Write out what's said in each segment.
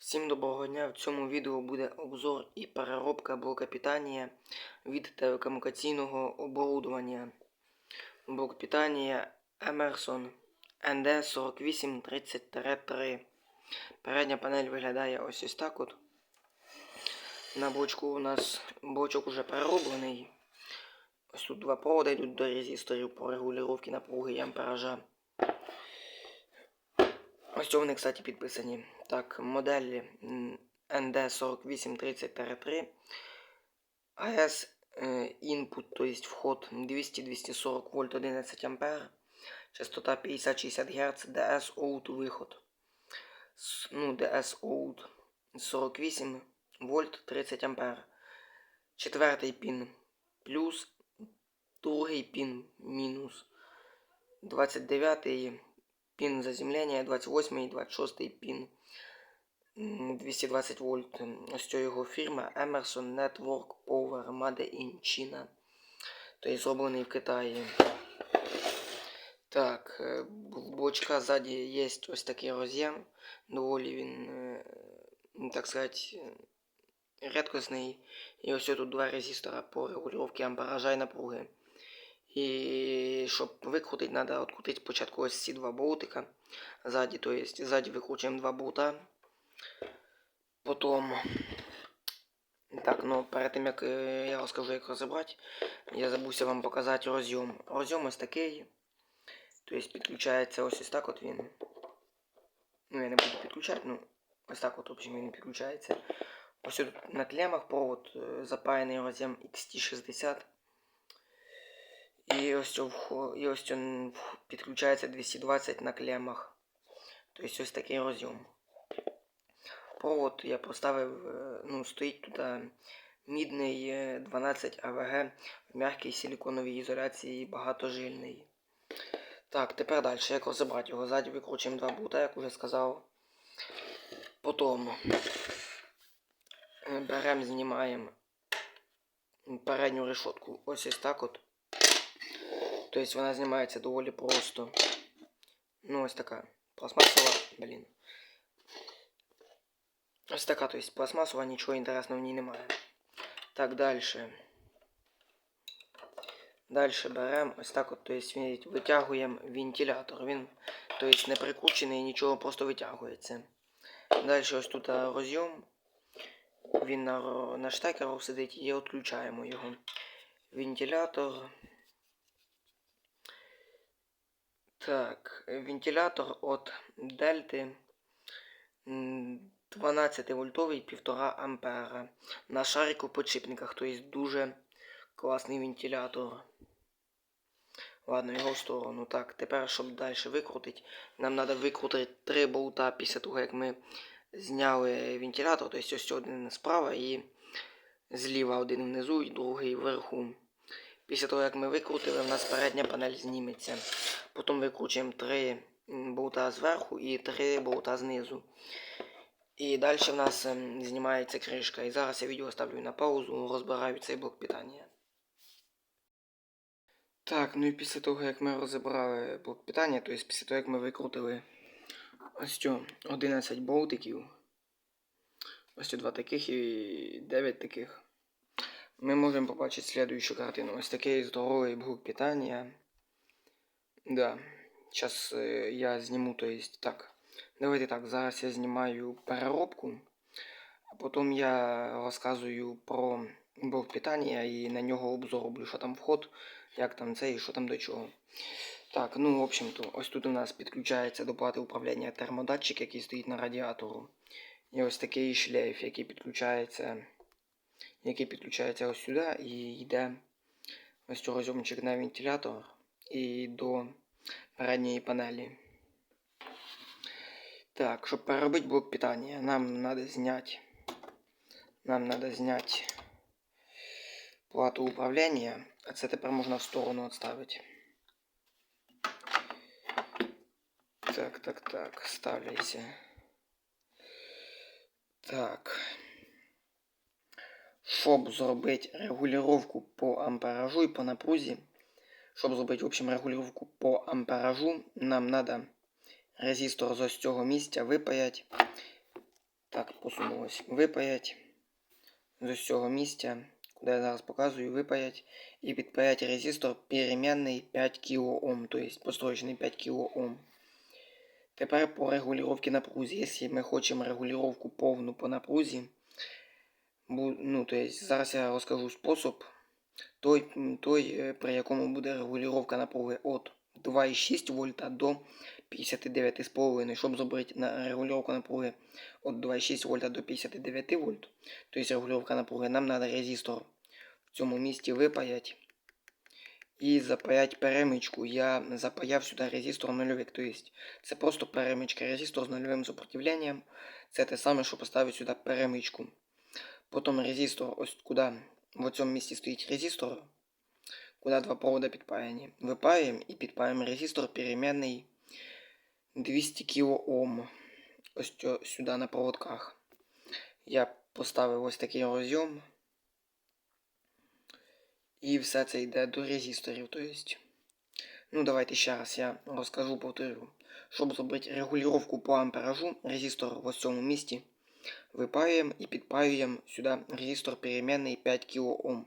Всім доброго дня! В цьому відео буде обзор і переробка блока питання від телекомунікаційного оборудовання. Блок питання Emerson ND4830-3. Передня панель виглядає ось ось так от. На блочку у нас блочок уже перероблений. Ось тут два провода йдуть до резисторів по регулювання напруги і ампеража. Ось вони, кстати, підписані. Так, моделі м, ND4830-3. AS input, то есть вход 200-240 вольт 11 ампер. Частота 50-60 Гц, DS out виход. Ну, DS out 48 вольт 30 ампер. Четвертий пін плюс, другий пін мінус. 29 пін заземлення, 28 і 26 пін 220 вольт. Ось цього його фірма Emerson Network Power Made in China. Тобто зроблений в Китаї. Так, е, в блочка ззаді є ось такий роз'єм. Доволі він, е, ну, так сказати, е, рідкісний. І ось тут два резистора по регулювання ампеража і напруги. І щоб викрутити, треба відкрутити спочатку ось ці два болтика ззаді, то есть ззаді викручуємо два болта. Потім. Так, ну перед тим як е, я розкажу, як розібрати, я забувся вам показати розйом. Розйом ось такий. Тобто підключається ось ось так от він. Ну, я не буду підключати, ну, ось так от, в общем, він підключається. Ось тут на клемах провод е, запаяний роз'єм XT60. І ось цього і ось вх- підключається 220 на клемах. Тобто ось такий розйом. Провод я поставив, е, ну, стоїть тут е, мідний е, 12 АВГ в м'якій силіконовій ізоляції багатожильний. Так, тепер далі. Як розібрати його? Ззаді викручуємо два бута, як уже сказав. Потім е, беремо, знімаємо передню решетку. Ось ось так от. Тобто вона знімається доволі просто. Ну, ось така. Пластмасова, блін. Ось така, то есть пластмасова, нічого інтересного в ній немає. Так, далі. Далі беремо ось так от, то він- витягуємо вентилятор. Він, то есть не прикручений, нічого, просто витягується. Далі ось тут а, розйом. Він на, на штекеру сидить і відключаємо його. Вентилятор. Так, вентилятор от дельти. М, 12 вольтовий 1,5 ампера. На шарику подшипниках, то есть дуже класний вентилятор. Ладно, його в сторону. Так, тепер, щоб далі викрутити, нам треба викрутити три болта після того, як ми зняли вентилятор. Тобто ось один справа і зліва один внизу і другий вверху. Після того, як ми викрутили, в нас передня панель зніметься. Потім викручуємо три болта зверху і три болта знизу. І далі в нас знімається кришка. І зараз я відео ставлю на паузу, розбираю цей блок питання. Так, ну і після того, як ми розібрали блок питання, тобто після того, як ми викрутили ось цю 11 болтиків, ось цю два таких і 9 таких, ми можемо побачити слідуючу картину. Ось такий здоровий блок питання. Да. Зараз я зніму, то есть так. Давайте так, зараз я знімаю переробку, а потім я розказую про блок питання і на нього обзор роблю, що там вход, як там це і що там до чого. Так, ну, в общем-то, ось тут у нас підключається до плати управління термодатчик, який стоїть на радіатору. І ось такий шлейф, який підключається, який підключається ось сюди і йде ось цей розйомчик на вентилятор і до передньої панелі. Так, щоб переробити блок питання, нам треба зняти. Нам треба зняти плату управління, а це тепер можна в сторону відставити. Так, так, так, ставляйся. Так. Щоб зробити регулювання по амперажу і по напрузі, щоб зробити в общем регулювання по амперажу, нам треба резистор з ось цього місця випаять Так, посунулось. Випаять з ось цього місця, куди я зараз показую, випаять і підпаять резистор перемінний 5 кОм, тобто построєчний 5 кОм. Тепер по регулювання напрузі. Якщо ми хочемо регулювання повну по напрузі, ну, то есть зараз я розкажу спосіб, той, той е, при якому буде регулювання напруги від 2,6 вольта до 59,5, щоб зробити на регулювання напруги від 2,6 вольта до 59 вольт, тобто регулювання напруги, нам треба резистор в цьому місці випаять і запаять перемичку. Я запаяв сюди резистор нульовик, тобто це просто перемичка, резистор з нульовим сопротивленням. Це те саме, що поставити сюди перемичку. Потім резистор, ось куди в цьому місці стоїть резистор, куди два провода підпаяні. Випаємо і підпаємо резистор перемінний 200 кОм. Ось сюди на проводках. Я поставив ось такий розйом. І все це йде до резисторів. Тобто, ну давайте ще раз я розкажу, повторю. Щоб зробити регулювання по амперажу, резистор в ось цьому місці випаюємо і підпаюємо сюди резистор перемінний 5 кОм.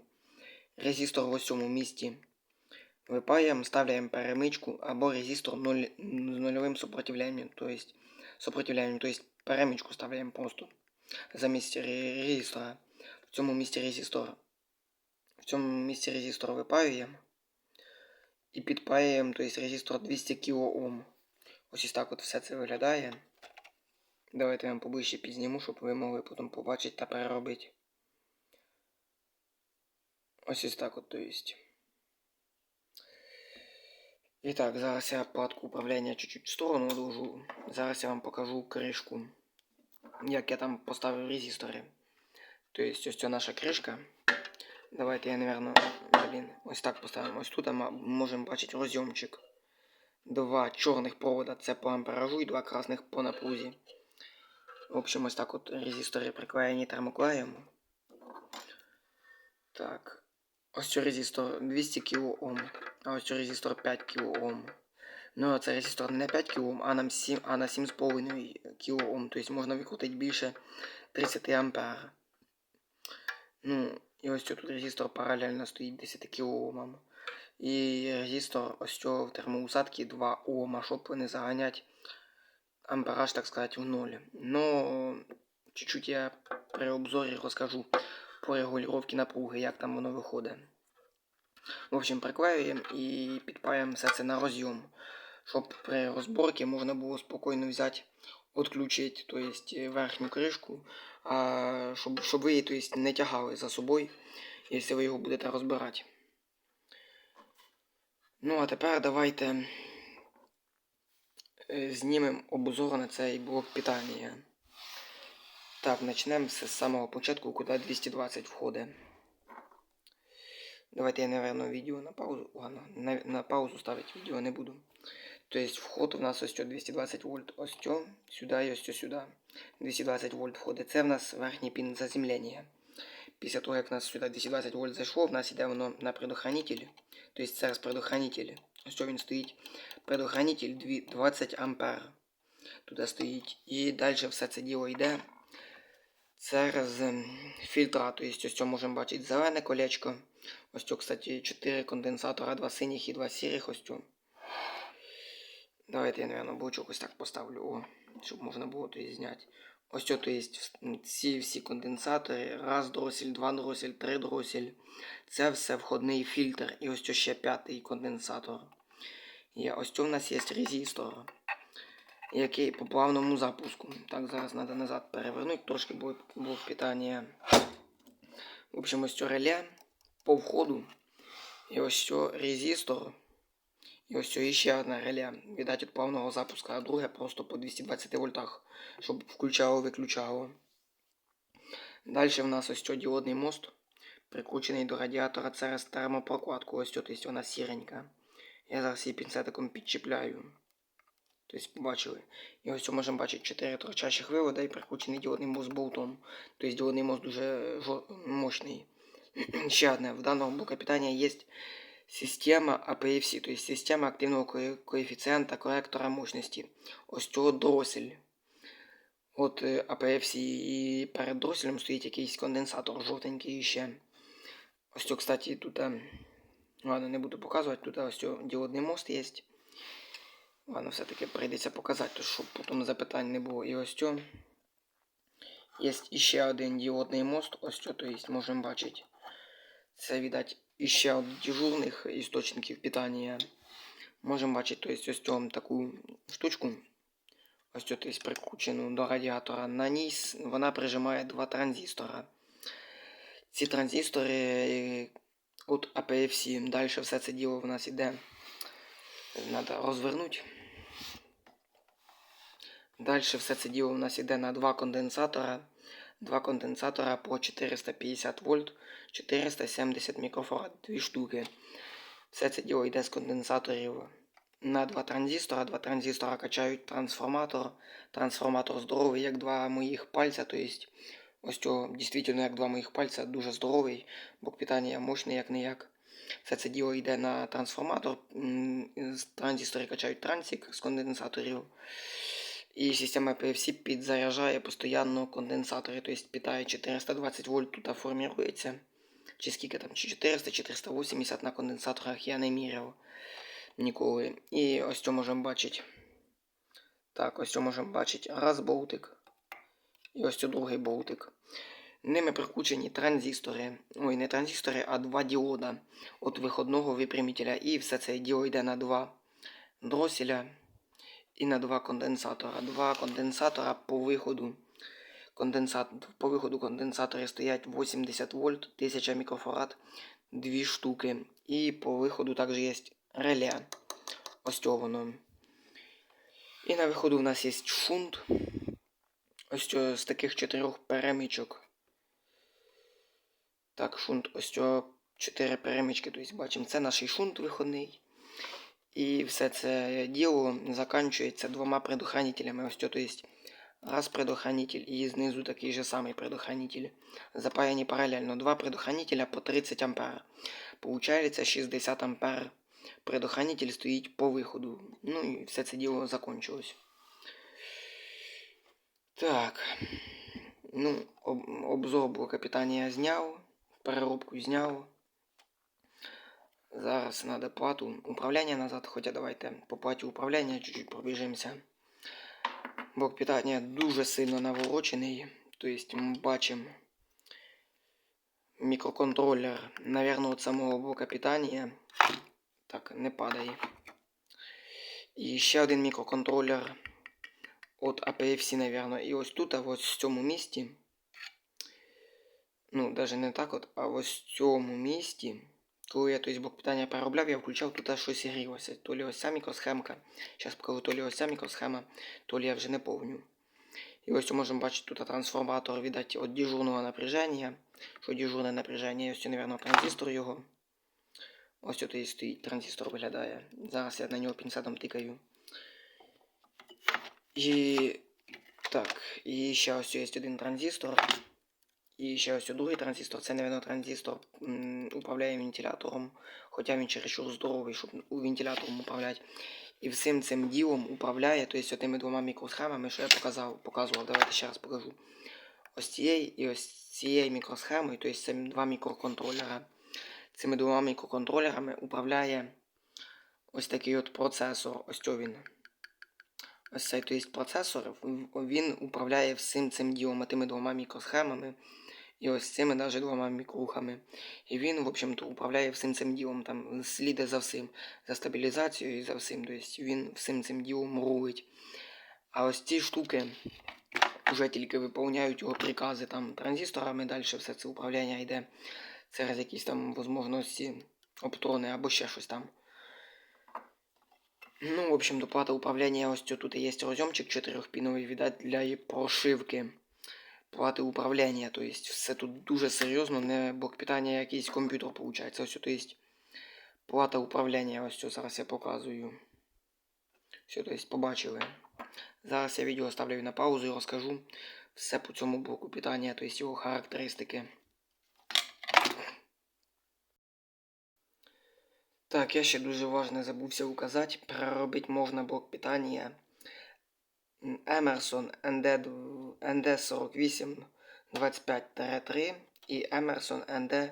Резистор в цьому місці випаємо, ставляємо перемичку або резистор нуль, з нульовим сопротивленням, тобто сопротивленням, тобто перемичку ставляємо просто замість ре- резистора. В цьому місці резистор. В цьому місці резистор випаюємо і підпаюємо, тобто резистор 200 кОм. Ось ось так от все це виглядає. Давайте я вам поближче підзніму, щоб ви могли потім побачити та переробити. Ось ось так от, то есть. І так, зараз я платку управління чуть-чуть в сторону одложу. Зараз я вам покажу кришку. Як я там поставив резистори. Тобто ось ця наша кришка. Давайте я, наверное, блін, ось так поставимо. Ось тут ми можемо бачити розйомчик. Два чорних провода це по амперажу і два красних по напрузі. В общем, ось так от резистори приклеєні термоклеєм. Так. Ось цей резистор 200 кОм, а ось цей резистор 5 кОм. Ну, це резистор не 5 кОм, а на 7, а на 7,5 кОм. Тобто можна викрутити більше 30 ампер. Ну, і ось тут резистор паралельно стоїть 10 кОм. І резистор ось цього в термоусадці 2 Ома, щоб не заганяти ампераж, так сказать, в ноль. Но чуть-чуть я при обзорі розкажу по регулювання напруги, як там воно виходить. В общем, приклеюємо і підпаємо все це на розйом, щоб при розборці можна було спокійно взяти, відключити то есть, верхню кришку, а, щоб, щоб ви її то не тягали за собою, якщо ви його будете розбирати. Ну, а тепер давайте е, знімемо обзор на цей блок питання. Так, почнемо з самого початку, куди 220 входить. Давайте я, наверное, відео на паузу. Ладно, на, на паузу ставити відео не буду. Тобто вход у нас ось цьо 220 вольт. Ось цьо, сюди і ось цьо сюди. 220 вольт входить. Це в нас верхній пін заземлення. Після того, як в нас сюди 220 вольт зайшло, в нас іде воно на предохранитель. Тобто це предохранитель. Ось цьо він стоїть. Предохранитель дві- 20 ампер. Туди стоїть. І далі все це діло йде через ем, фільтра. Тобто ось цьо можемо бачити зелене колечко. Ось цьо, кстати, 4 конденсатора, 2 синіх і 2 сірих ось цьо. Давайте я, наверное, блочок ось так поставлю, о, щоб можна було то есть, зняти. Ось цьо, то есть, ці всі конденсатори, раз дросель, два дросель, три дросель. Це все входний фільтр. І ось цьо ще п'ятий конденсатор. Є. Ось цьо в нас є резистор, який по плавному запуску. Так, зараз треба назад перевернути, трошки блок, блок питання. В общем, ось цьо реле по входу. І ось цьо резистор. І ось цього ще одне реле. Віддать від плавного запуску, а друге просто по 220 вольтах, щоб включало-виключало. Далі в нас ось цей діодний мост, прикручений до радіатора через термопрокладку. Ось цього, тобто вона сіренька. Я зараз її пінцетиком підчіпляю. Тобто побачили. І ось цього можемо бачити 4 торчащих вивода і прикручений діодний мост болтом. Тобто діодний мост дуже мощний. Ще одне. В даного блока питання є Система APFC, то есть система активного ко- коефіцієнта коректора мощності. Ось цього дросель. От е, APFC і перед дроселем стоїть якийсь конденсатор жовтенький ще. Ось цього, кстати, тут. е, Ладно, не буду показувати, тут ось цього діодний мост є. Ладно, все-таки прийдеться показати, щоб потім запитань не було. І ось цього. Є іще один діодний мост, ось цього, то есть, можемо бачити. Це, видать, іще від дежурних істочників питання. Можемо бачити, то есть, ось цього таку штучку. Ось цю тобто, прикручену до радіатора. На ній вона прижимає два транзистора. Ці транзистори е, от APFC. Далі все це діло в нас іде. Треба розвернути. Далі все це діло в нас іде на два конденсатора. Два конденсатора по 450 вольт, 470 мікрофарад, дві штуки. Все це діло йде з конденсаторів на два транзистора. Два транзистора качають трансформатор. Трансформатор здоровий, як два моїх пальця. То есть, ось цього дійсно як два моїх пальця, дуже здоровий, блок питання мощний як не як. Все це діло йде на трансформатор. з Транзистори качають трансик з конденсаторів. І система PFC підзаряджає постійно конденсатори, тобто питає 420 вольт тут формується. Чи скільки там, чи 400, чи 380 на конденсаторах я не міряв ніколи. І ось це можемо бачити. Так, ось це можемо бачити. Раз болтик. І ось це другий болтик. Ними прикручені транзистори. Ой, не транзистори, а два діода від виходного випрямителя. І все це діло йде на два дроселя і на два конденсатора. Два конденсатора по виходу. Конденсат, по виходу конденсатори стоять 80 вольт, 1000 мікрофарад, дві штуки. І по виходу також є реле. Ось цього воно. І на виходу в нас є шунт. Ось з таких чотирьох перемичок. Так, шунт, ось цього чотири перемички. Тобто бачимо, це наш шунт виходний. І все це діло заканчується двома предохранителями. Ось цього, то раз предохранитель і знизу такий же самий предохранитель. Запаяні паралельно. Два предохранителя по 30 ампер. Получається 60 ампер. Предохранитель стоїть по виходу. Ну і все це діло закончилось. Так. Ну, об, обзор блока питання я зняв. Переробку зняв. Зараз треба плату управління назад, хоча давайте по платі управління чуть-чуть пробіжимося. Блок питання дуже сильно наворочений. Тобто ми бачимо мікроконтролер, наверное, от самого блока питання. Так, не падає. І ще один мікроконтролер от APFC, наверное. І ось тут, а ось в цьому місці. Ну, навіть не так от, а ось в цьому місці. Коли я тобто, блок питання переробляв, я включав тут щось і грілося. То лі ось ця мікросхемка. Зараз покажу, то лі ось ця мікросхема, то лі я вже не помню. І ось можемо бачити тут трансформатор, видать, від дежурного напряження. Що дежурне напряження, ось, мабуть, транзистор його. Ось тут і стоїть транзистор виглядає. Зараз я на нього пінцетом тикаю. І так, і ще ось є один транзистор. І ще ось другий транзистор. Це, мабуть, транзистор управляє вентилятором. Хоча він чересчур здоровий, щоб вентилятором управляти. І всім цим ділом управляє, тобто тими двома мікросхемами, що я показав, показував. Давайте ще раз покажу. Ось цією і ось цією мікросхемою, тобто це два мікроконтролера. Цими двома мікроконтролерами управляє ось такий от процесор. Ось цього він. Ось цей то є процесор, він управляє всім цим ділом, тими двома мікросхемами. І ось цими навіть двома мікрухами. І він, в общем-то, управляє всім цим ділом, там слідить за всім, за стабілізацією і за всім. Тобто він всім цим ділом рулить. А ось ці штуки вже тільки виповняють його прикази там транзисторами, далі все це управління йде через якісь там можливості оптрони або ще щось там. Ну, в общем, доплата управління ось тут є розйомчик 4-піновий, видать, для прошивки плати управління. Тобто все тут дуже серйозно, не блок питання, а якийсь комп'ютер виходить. Ось тут є плата управління, ось цю зараз я показую. Все, тобто побачили. Зараз я відео ставлю на паузу і розкажу все по цьому блоку питання, тобто його характеристики. Так, я ще дуже важне забувся указати. Переробити можна блок питання м, Emerson ND, ND48 25-3 і Emerson ND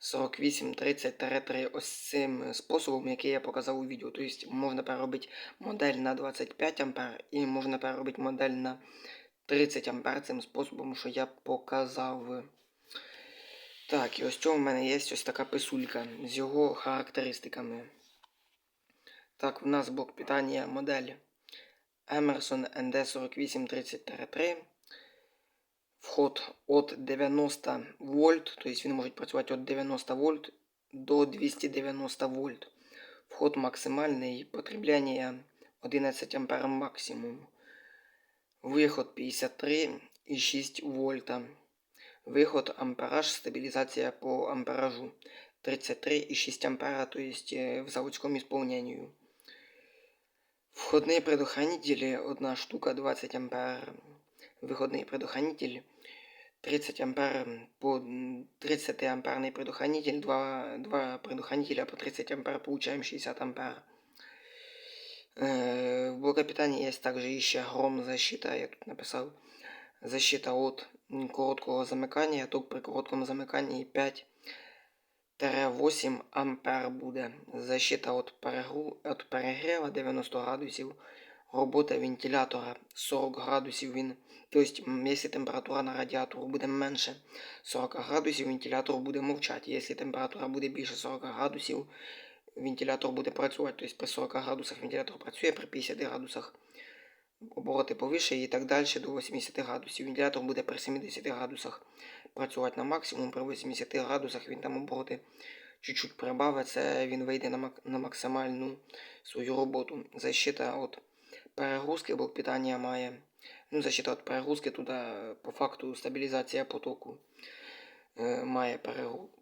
4830-3 ось цим способом, який я показав у відео. Тобто можна переробити модель на 25 А і можна переробити модель на 30 А цим способом, що я показав. Так, і ось цього в мене є ось така писулька з його характеристиками. Так, в нас блок питання модель Emerson ND4830-3. Вход від 90 вольт, тобто він може працювати від 90 вольт до 290 вольт. Вход максимальний, потреблення 11 ампер максимум. Виход 53,6 вольта. Виход ампераж, стабілізація по амперажу 33,6 ампера, то есть э, в заводском исполнению. Входные предохранители – одна штука 20 ампер. Выходный предохранитель 30 ампер по 30 амперный предохранитель, два, два предохранителя по 30 ампер, получаем 60 ампер. Э, в блоке питания есть также еще гром защита, я тут написал, защита от короткого замыкания, ток при коротком замыкании 5 8 Ампер буде. Защита від перегру... від перегріва 90 градусів. Робота вентилятора 40 градусів. Він... Тобто, якщо температура на радіатору буде менше 40 градусів, вентилятор буде мовчати. Якщо температура буде більше 40 градусів, вентилятор буде працювати. Тобто при 40 градусах вентилятор працює, при 50 градусах обороти повише і так далі до 80 градусів. Вентилятор буде при 70 градусах працювати на максимум, при 80 градусах він там обороти чуть-чуть прибавить, це він вийде на, мак- на максимальну свою роботу. Защита від перегрузки блок питання має. Ну, защита від перегрузки туди по факту стабілізація потоку е, має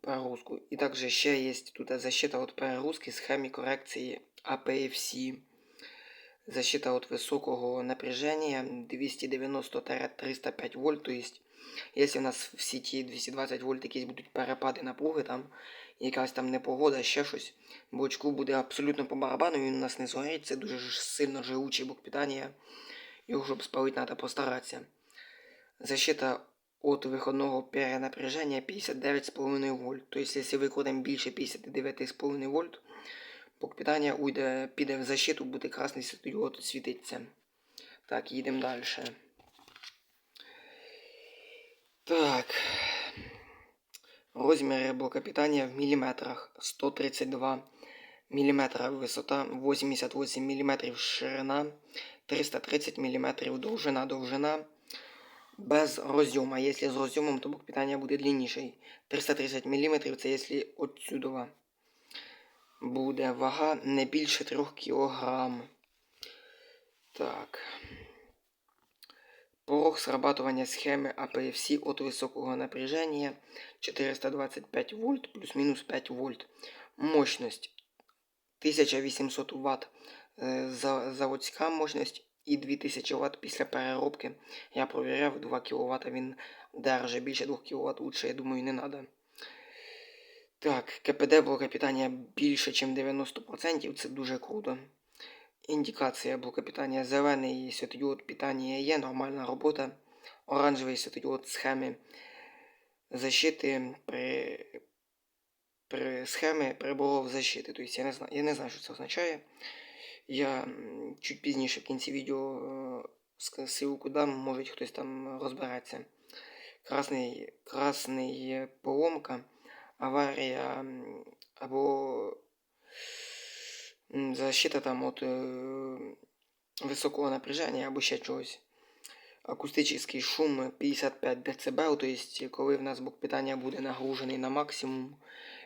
перегрузку. І також ще є тут защита від перегрузки схемі корекції APFC. Защита от высокого напряжения 290-305 вольт. То есть, если у нас в сеті 220 вольт якісь будуть перепади напруги, там якась там непогода, ще щось, блочку буде абсолютно по барабану, він у нас не згорить, це дуже сильно живучий блок питання. Його щоб спалити, треба постаратися. Защита от виходного перенапряжения 59,5 вольт. То есть, если викладемо більше 59,5 вольт, Блок питання уйде, піде в защиту, буде красний світодіод світиться. Так, їдемо далі. Так. Розміри блока питання в міліметрах. 132 мм висота, 88 мм ширина, 330 мм довжина, довжина. Без розйома. Якщо з розйомом, то блок питання буде длинніший. 330 мм це якщо отсюдова буде вага не більше 3 кг. Так. Порог срабатування схеми APFC от високого напряжения 425 вольт плюс-минус 5 вольт. Мощность 1800 Вт е, за- заводська мощність і 2000 Вт після переробки. Я провіряв 2 кВт він держить більше 2 кВт лучше, я думаю, не треба. Так, КПД блока питання більше, ніж 90%, це дуже круто. Індикація блока питання зелений світодіод питання є, нормальна робота. Оранжевий світодіод схеми защити при, при схемі приборов защити. Тобто я не знаю, я не знаю, що це означає. Я чуть пізніше в кінці відео е, ссылку дам, може хтось там розбереться. Красний, красний поломка аварія або защита там от е, високого напряження або ще чогось. Акустичний шум 55 дБ, тобто коли в нас блок питання буде нагружений на максимум,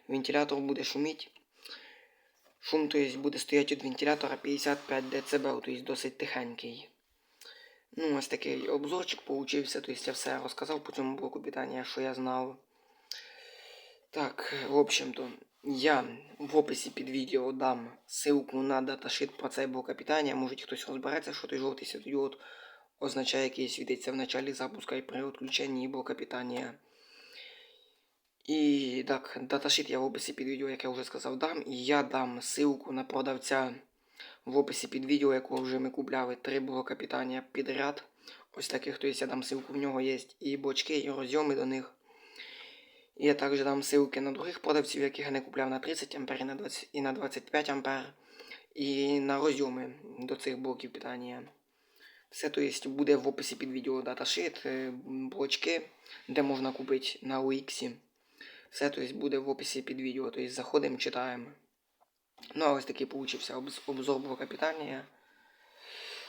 вентилятор буде шуміти. Шум тобто, буде стояти від вентилятора 55 дБ, тобто досить тихенький. Ну, ось такий обзорчик получився, тобто я все розказав по цьому блоку питання, що я знав. Так, в общем-то, я в описі під відео дам ссылку на даташит про цей блок питання. Може хтось розбереться, що той жовтий світодіод означає, який світиться в началі запуска і при відключенні блока питання. І так, даташит я в описі під відео, як я вже сказав, дам. І я дам ссылку на продавця в описі під відео, якого вже ми купляли, три блока питання підряд. Ось таких, то есть я дам ссылку, в нього є і бочки, і розйоми до них. Я також дам ссылки на других продавців, яких я не купляв на 30 А на 20, і на 25 А. І на розйоми до цих блоків питання. Все то есть, буде в описі під відео даташит, е, блочки, де можна купити на OX. Все то есть, буде в описі під відео. Тобто заходимо, читаємо. Ну, а ось такий получився обзор блока питання.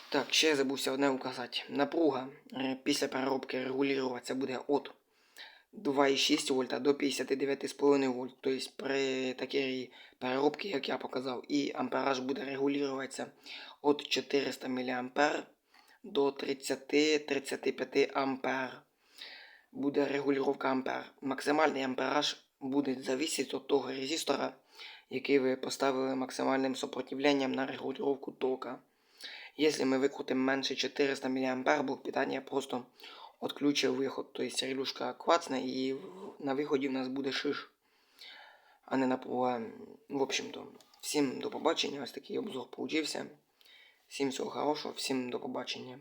Так, ще забувся одне указати. Напруга е, після переробки регулюватися буде від 2,6 вольта до 59,5 вольт. Тобто при такій переробці, як я показав, і ампераж буде регулюватися від 400 мА до 30-35 ампер. Буде регулювання ампер. Максимальний ампераж буде залежати від того резистора, який ви поставили максимальним сопротивленням на регулювання тока. Якщо ми викрутимо менше 400 мА, блок питання просто відключив виход. Тобто релюшка квацне і на виході в нас буде шиш, а не напруга. В общем-то, всім до побачення. Ось такий обзор получився. Всім всього хорошого, всім до побачення.